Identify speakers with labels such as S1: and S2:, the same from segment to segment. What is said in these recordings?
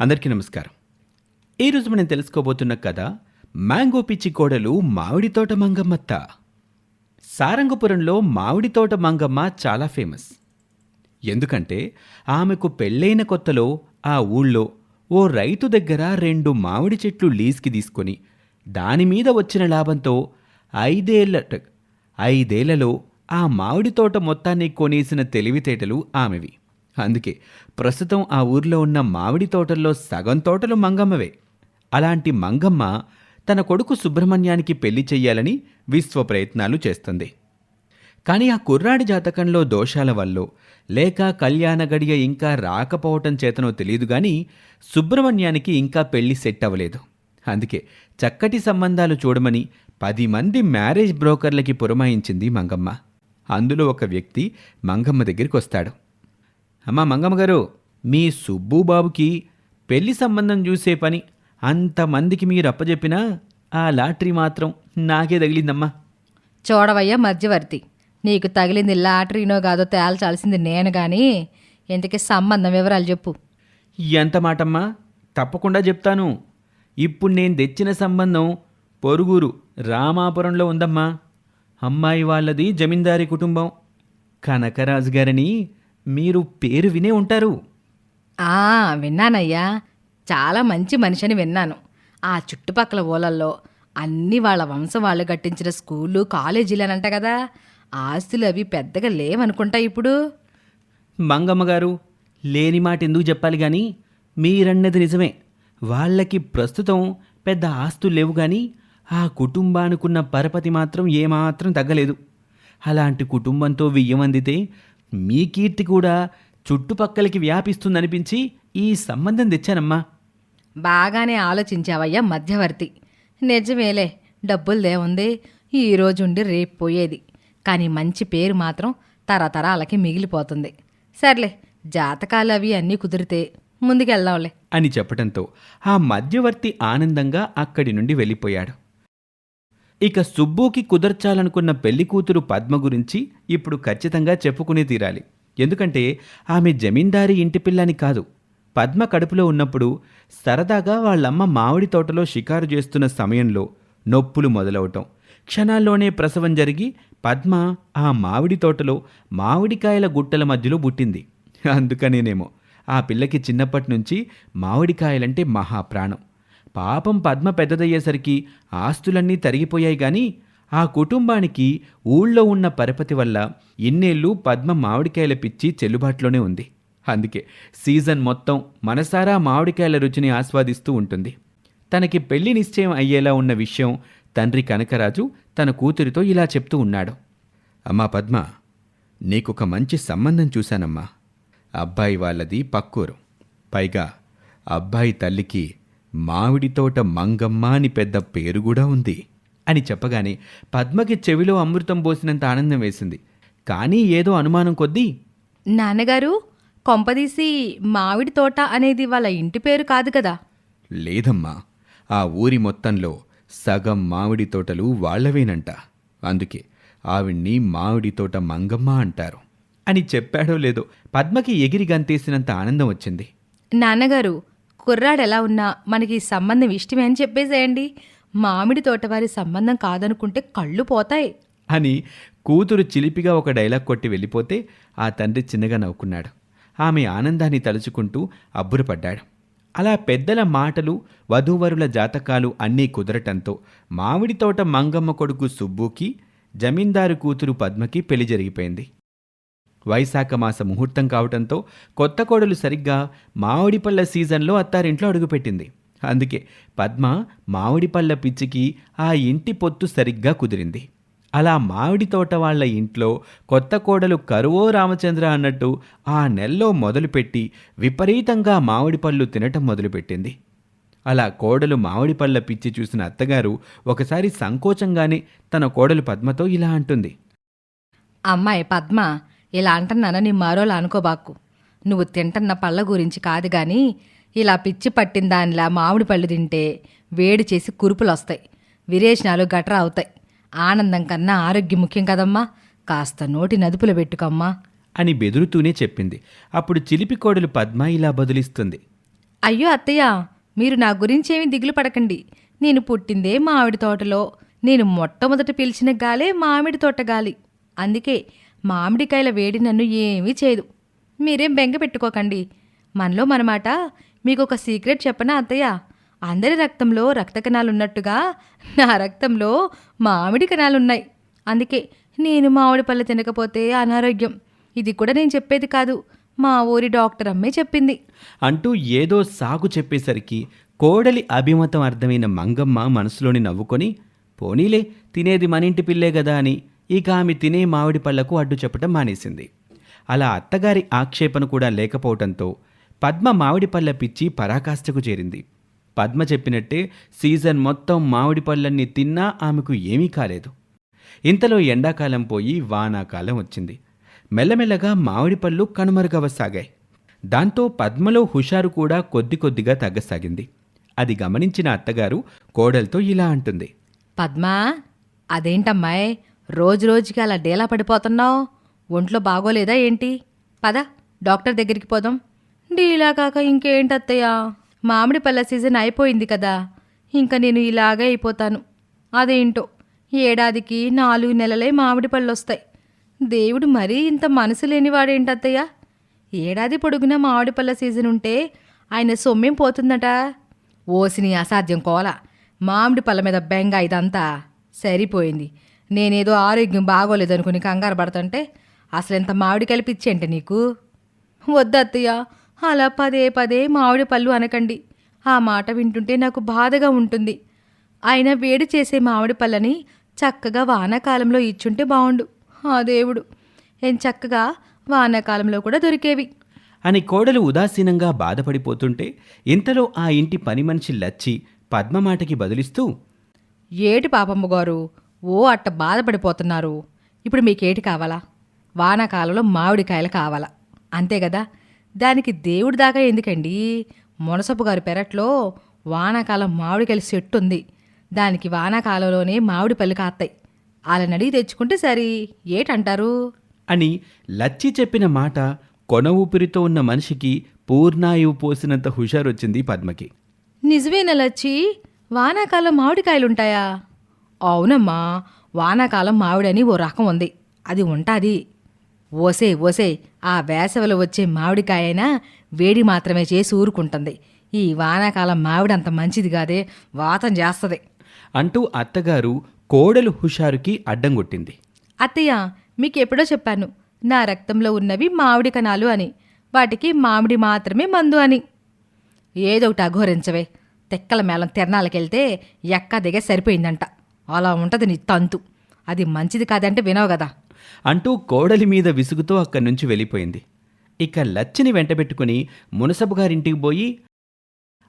S1: అందరికీ నమస్కారం. ఈరోజు మనం తెలుసుకోబోతున్న కథ మ్యాంగో పిచ్చి కోడలు మామిడి తోట మంగమ్మత్త సారంగపురంలో మామిడి తోట మంగమ్మ చాలా ఫేమస్. ఎందుకంటే ఆమెకు పెళ్ళైన కొత్తలో ఆ ఊళ్ళో ఓ రైతు దగ్గర రెండు మామిడి చెట్లు లీజ్కి తీసుకొని దాని మీద వచ్చిన లాభంతో ఐదేళ్ళ ఐదేళ్ళలో ఆ మామిడి తోట మొత్తాన్ని కొనేసిన తెలివితేటలు ఆమెవి. అందుకే ప్రస్తుతం ఆ ఊర్లో ఉన్న మామిడి తోటల్లో సగం తోటలు మంగమ్మవే. అలాంటి మంగమ్మ తన కొడుకు సుబ్రహ్మణ్యానికి పెళ్ళి చెయ్యాలని విశ్వ ప్రయత్నాలు చేస్తుంది. కానీ ఆ కుర్రాడి జాతకంలో దోషాల వల్లో లేక కళ్యాణ గడియ ఇంకా రాకపోవటం చేతనో తెలియదు గాని సుబ్రహ్మణ్యానికి ఇంకా పెళ్ళి సెట్ అవ్వలేదు అందుకే చక్కటి సంబంధాలు చూడమని పది మంది మ్యారేజ్ బ్రోకర్లకి పురమాయించింది మంగమ్మ. అందులో ఒక వ్యక్తి మంగమ్మ దగ్గరికి వస్తాడు అమ్మా మంగమ్మ గారు మీ సుబ్బు బాబుకి పెళ్ళి సంబంధం చూసే పని అంతమందికి మీరు అప్పచెప్పినా ఆ లాటరీ మాత్రం నాకే తగిలిందమ్మా.
S2: చూడవయ్యా మధ్యవర్తి. నీకు తగిలింది లాటరీనో కాదో తేల్చాల్సింది నేను గాని ఇంతకీ సంబంధం వివరాలు చెప్పు.
S1: ఎంత మాటమ్మా? తప్పకుండా చెప్తాను. ఇప్పుడు నేను తెచ్చిన సంబంధం పొరుగురు రామాపురంలో ఉందమ్మా. అమ్మాయి వాళ్ళది జమీందారీ కుటుంబం. కనకరాజు గారని మీరు పేరు వినే ఉంటారు.
S2: ఆ విన్నానయ్యా. చాలా మంచి మనిషిని విన్నాను. ఆ చుట్టుపక్కల ఊళ్ళల్లో అన్ని వాళ్ళ వంశం వాళ్ళు కట్టించిన స్కూళ్ళు కాలేజీలేనంట కదా. ఆస్తులు అవి పెద్దగా లేవనుకుంటా ఇప్పుడు.
S1: మంగమ్మ గారు లేని మాట ఎందుకు చెప్పాలి కానీ మీరన్నది నిజమే. వాళ్ళకి ప్రస్తుతం పెద్ద ఆస్తులు లేవు కానీ ఆ కుటుంబానికున్న పరపతి మాత్రం ఏమాత్రం తగ్గలేదు. అలాంటి కుటుంబంతో వియ్యమందితే మీ కీర్తి కూడా చుట్టుపక్కలకి వ్యాపిస్తుందనిపించి ఈ సంబంధం తెచ్చానమ్మా.
S2: బాగానే ఆలోచించావయ్యా మధ్యవర్తి. నిజమేలే డబ్బులదేముంది ఈ రోజుండి రేపు పోయేది. కానీ మంచి పేరు మాత్రం తరతరాలకి మిగిలిపోతుంది. సర్లే జాతకాలు అవి అన్నీ కుదిరితే ముందుకెళ్దాంలే.
S1: అని చెప్పటంతో ఆ మధ్యవర్తి ఆనందంగా అక్కడి నుండి వెళ్ళిపోయాడు. ఇక సుబ్బుకి కుదర్చాలనుకున్న పెళ్ళి కూతురు పద్మ గురించి ఇప్పుడు ఖచ్చితంగా చెప్పుకునే తీరాలి. ఎందుకంటే ఆమె జమీందారీ ఇంటి పిల్లని కాదు. పద్మ కడుపులో ఉన్నప్పుడు సరదాగా వాళ్ళమ్మ మామిడి తోటలో షికారు చేస్తున్న సమయంలో నొప్పులు మొదలవటం. క్షణాల్లోనే ప్రసవం జరిగి పద్మ ఆ మామిడి తోటలో మామిడికాయల గుట్టల మధ్యలో పుట్టింది. అందుకనేనేమో. ఆ పిల్లకి చిన్నప్పటి నుంచి మామిడికాయలంటే మహాప్రాణం పాపం పద్మ పెద్దదయ్యేసరికి ఆస్తులన్నీ తరిగిపోయాయి గాని ఆ కుటుంబానికి ఊళ్ళో ఉన్న పరపతి వల్ల ఇన్నేళ్ళు పద్మ మామిడికాయల పిచ్చి చెల్లుబాటులోనే ఉంది. అందుకే సీజన్ మొత్తం మనసారా మామిడికాయల రుచిని ఆస్వాదిస్తూ ఉంటుంది. తనకి పెళ్ళి నిశ్చయం అయ్యేలా ఉన్న విషయం తండ్రి కనకరాజు తన కూతురితో ఇలా చెప్తూ ఉన్నాడు. అమ్మా పద్మ నీకొక మంచి సంబంధం చూశానమ్మా. అబ్బాయి వాళ్ళది పక్కూరు. పైగా అబ్బాయి తల్లికి మామిడి తోట మంగమ్మ అని పెద్ద పేరు కూడా ఉంది అని చెప్పగానే పద్మకి చెవిలో అమృతం పోసినంత ఆనందం వేసింది. కానీ ఏదో అనుమానం కొద్దీ
S2: నాన్నగారు కొంపదీసి మామిడి తోట అనేది వాళ్ళ ఇంటి పేరు కాదు కదా.
S1: లేదమ్మా ఆ ఊరి మొత్తంలో సగం మామిడి తోటలు వాళ్ళవేనంట. అందుకే ఆవిడ్ని మామిడి తోట మంగమ్మ అంటారు. అని చెప్పాడో లేదో పద్మకి ఎగిరి గంతేసినంత ఆనందం వచ్చింది.
S2: నాన్నగారు కుర్రాడెలా ఉన్నా మనకి ఈ సంబంధం ఇష్టమే అని చెప్పేసేయండి. మామిడి తోట వారి సంబంధం కాదనుకుంటే కళ్ళు పోతాయి.
S1: అని కూతురు చిలిపిగా ఒక డైలాగ్ కొట్టి వెళ్ళిపోతే ఆ తండ్రి చిన్నగా నవ్వుకున్నాడు. ఆమె ఆనందాన్ని తలుచుకుంటూ అబ్బురపడ్డాడు. అలా పెద్దల మాటలు వధూవరుల జాతకాలు అన్నీ కుదరటంతో మామిడి తోట మంగమ్మ కొడుకు సుబ్బుకి జమీందారు కూతురు పద్మకి పెళ్ళి జరిగిపోయింది. వైశాఖ మాస ముహూర్తం కావటంతో కొత్త కోడలు సరిగ్గా మామిడి పళ్ళ సీజన్లో అత్తారింట్లో అడుగుపెట్టింది. అందుకే పద్మ మామిడి పళ్ళ పిచ్చికి ఆ ఇంటి పొత్తు సరిగ్గా కుదిరింది. అలా మామిడి తోట వాళ్ళ ఇంట్లో కొత్త కోడలు కరువో రామచంద్ర అన్నట్టు ఆ నెలలో మొదలుపెట్టి విపరీతంగా మామిడి పళ్ళు తినటం మొదలుపెట్టింది. అలా కోడలు మామిడి పళ్ళ పిచ్చి చూసిన అత్తగారు ఒకసారి సంకోచంగానే తన కోడలు పద్మతో ఇలా అంటుంది.
S2: అమ్మాయి పద్మ ఇలా అంటున్నానని మరోలా అనుకోబాకు నువ్వు తింటున్న పళ్ళ గురించి కాదు గాని ఇలా పిచ్చి పట్టిన దానిలా మామిడి పళ్ళు తింటే వేడి చేసి కురుపులు వస్తాయి విరేచనాలు గట్రా అవుతాయి. ఆనందం కన్నా ఆరోగ్యం ముఖ్యం కదమ్మా. కాస్త నోటి నదుపులు పెట్టుకమ్మా.
S1: అని బెదురుతూనే చెప్పింది. అప్పుడు చిలిపి కోడలు పద్మ ఇలా బదులిస్తుంది.
S2: అయ్యో అత్తయ్య మీరు నా గురించి ఏమీ దిగులు పడకండి. నేను పుట్టిందే మామిడి తోటలో. నేను మొట్టమొదట పిలిచిన గాలే మామిడి తోట గాలి. అందుకే మామిడికాయల వేడి నన్ను ఏమీ చేయదు. మీరేం బెంగ పెట్టుకోకండి. మనలో మనమాట మీకు ఒక సీక్రెట్ చెప్పనా అత్తయ్య? అందరి రక్తంలో రక్త కణాలు ఉన్నట్టుగా నా రక్తంలో మామిడి కణాలు ఉన్నాయి అందుకే నేను మామిడి పళ్ళు తినకపోతే అనారోగ్యం. ఇది కూడా నేను చెప్పేది కాదు. మా ఊరి డాక్టర్ అమ్మే చెప్పింది.
S1: అంటూ ఏదో సాగు చెప్పేసరికి కోడలి అభిమతం అర్థమైన మంగమ్మ మనసులోని నవ్వుకొని పోనీలే తినేది మన ఇంటి పిల్లే కదా అని ఇక ఆమె తినే మామిడి పళ్ళకు అడ్డు చెప్పటం మానేసింది. అలా అత్తగారి ఆక్షేపణ కూడా లేకపోవటంతో పద్మ మామిడి పళ్ళ పిచ్చి పరాకాష్ఠకు చేరింది. పద్మ చెప్పినట్టే సీజన్ మొత్తం మామిడి పళ్ళన్నీ తిన్నా ఆమెకు ఏమీ కాలేదు. ఇంతలో ఎండాకాలం పోయి వానాకాలం వచ్చింది. మెల్లమెల్లగా మామిడి పళ్ళు కనుమరుగవసాగాయి. దాంతో పద్మలో హుషారు కూడా కొద్ది కొద్దిగా తగ్గసాగింది. అది గమనించిన అత్తగారు కోడలతో ఇలా అంటుంది.
S2: పద్మా అదేంటమ్మాయ్? రోజు రోజుకి అలా డేలా పడిపోతున్నావు? ఒంట్లో బాగోలేదా ఏంటి? పద డాక్టర్ దగ్గరికి పోదాం. డీలా కాక ఇంకేంటత్తయ్యా? మామిడి పళ్ళ సీజన్ అయిపోయింది కదా. ఇంకా నేను ఇలాగే అయిపోతాను. అదేంటో? ఏడాదికి నాలుగు నెలలే మామిడి పళ్ళు వస్తాయి దేవుడు మరీ ఇంత మనసు లేనివాడేంటత్తయ్య? ఏడాది పొడుగున మామిడి పళ్ళ సీజన్ ఉంటే ఆయన సొమ్మేం పోతుందట? ఓసిని అసాధ్యం కోల. మామిడి పళ్ళ మీద బెంగ ఇదంతా సరిపోయింది. నేనేదో ఆరోగ్యం బాగోలేదనుకుని కంగారు పడుతుంటే అసలు ఎంత మామిడి కలిపిచ్చి అంటే నీకు? వద్దత్తయ్య అలా పదే పదే మామిడి పళ్ళు అనకండి. ఆ మాట వింటుంటే నాకు బాధగా ఉంటుంది. ఆయన వేడి చేసే మామిడి పళ్ళని చక్కగా వానాకాలంలో ఇచ్చుంటే బాగుండు ఆ దేవుడు ఏం చక్కగా వానాకాలంలో కూడా దొరికేవి.
S1: అని కోడలు ఉదాసీనంగా బాధపడిపోతుంటే ఇంతలో ఆ ఇంటి పని మనిషి లచ్చి పద్మ మాటకి బదులిస్తూ
S2: ఏటి పాపమ్మ గారు ఓ అట్ట బాధపడిపోతున్నారు. ఇప్పుడు మీకేటి కావాలా? వానాకాలంలో మామిడికాయలు కావాలా? అంతే కదా దానికి దేవుడి దాకా ఎందుకండి? మునసపు గారి పెరట్లో వానాకాలం మామిడికాయల చెట్టు ఉంది దానికి వానాకాలంలోనే మామిడి పళ్ళు కాస్తాయి వాళ్ళని అడిగి తెచ్చుకుంటే సరి. ఏటంటారు?
S1: అని లచ్చి చెప్పిన మాట కొన ఊపిరితో ఉన్న మనిషికి పూర్ణాయువు పోసినంత హుషారొచ్చింది పద్మకి.
S2: నిజమేనా లచ్చి? వానాకాలం మామిడికాయలుంటాయా? అవునమ్మా వానాకాలం మామిడని ఓ రకం ఉంది. అది ఉంటాది. ఓసే ఓసే ఆ వేసవిలో వచ్చే మామిడికాయైనా వేడి మాత్రమే చేసి ఊరుకుంటుంది. ఈ వానాకాలం మామిడి అంత మంచిది కాదే వాతం చేస్తుంది.
S1: అంటూ అత్తగారు కోడలు హుషారుకి అడ్డం కొట్టింది.
S2: అత్తయ్య మీకు ఎప్పుడో చెప్పాను నా రక్తంలో ఉన్నవి మామిడి కణాలు అని. వాటికి మామిడి మాత్రమే మందు అని. ఏదో ఒకటి అఘోరించవే. తెక్కల మేళం తిరణాలకెళ్తే ఎక్క దిగే సరిపోయిందంట. అలా ఉంటుంది నీ తంతు. అది మంచిది కాదంటే వినవు కదా.
S1: అంటూ కోడలి మీద విసుగుతో అక్కడి నుంచి వెళ్ళిపోయింది. ఇక లచ్చిని వెంటబెట్టుకుని మునసబు గారింటికి పోయి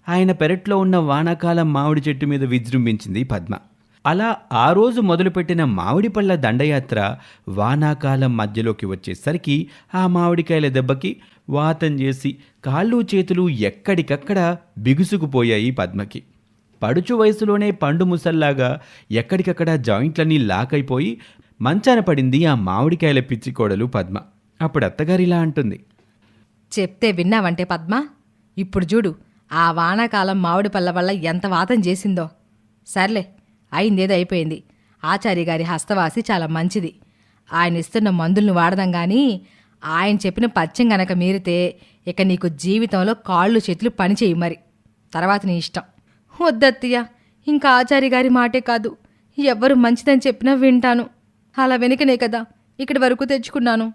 S1: ఆయన పెరట్లో ఉన్న వానాకాలం మామిడి చెట్టు మీద విజృంభించింది పద్మ. అలా ఆ రోజు మొదలుపెట్టిన మామిడి పళ్ళ దండయాత్ర వానాకాలం మధ్యలోకి వచ్చేసరికి ఆ మామిడికాయల దెబ్బకి వాతం చేసి కాళ్ళు చేతులు ఎక్కడికక్కడ బిగుసుకుపోయాయి పద్మకి. పడుచు వయసులోనే పండు ముసల్లాగా ఎక్కడికక్కడ జాయింట్లన్నీ లాక్ అయిపోయి మంచాన పడింది ఆ మామిడికాయల పిచ్చి కోడలు పద్మ. అప్పుడు అత్తగారిలా అంటుంది.
S2: చెప్తే విన్నావంటే పద్మ? ఇప్పుడు చూడు ఆ వానాకాలం మామిడి పళ్ళ వల్ల ఎంత వాతం చేసిందో. సర్లే అయిందేదో అయిపోయింది. ఆచార్య గారి హస్తవాసి చాలా మంచిది. ఆయన ఇస్తున్న మందులను వాడదాం కానీ ఆయన చెప్పిన పచ్చం గనక మీరితే ఇక నీకు జీవితంలో కాళ్ళు చేతులు పనిచేయి మరి. తర్వాత నీ ఇష్టం. వద్దత్తయ్య ఇంకా ఆచారి గారి మాటే కాదు. ఎవ్వరు మంచిదని చెప్పినా వింటాను. అలా వెనుకనే కదా ఇక్కడి వరకు తెచ్చుకున్నాను.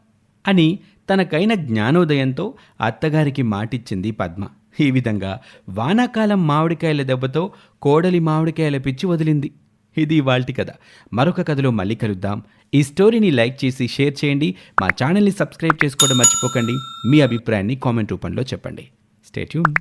S1: అని తనకైన జ్ఞానోదయంతో అత్తగారికి మాటిచ్చింది పద్మ. ఈ విధంగా వానాకాలం మామిడికాయల దెబ్బతో కోడలి మామిడికాయల పిచ్చి వదిలింది. ఇది ఇవాల్టి కథ. మరొక కథలో మళ్ళీ కలుద్దాం. ఈ స్టోరీని లైక్ చేసి షేర్ చేయండి. మా ఛానల్ని సబ్స్క్రైబ్ చేసుకోవడం మర్చిపోకండి. మీ అభిప్రాయాన్ని కామెంట్ రూపంలో చెప్పండి. స్టేట్యూన్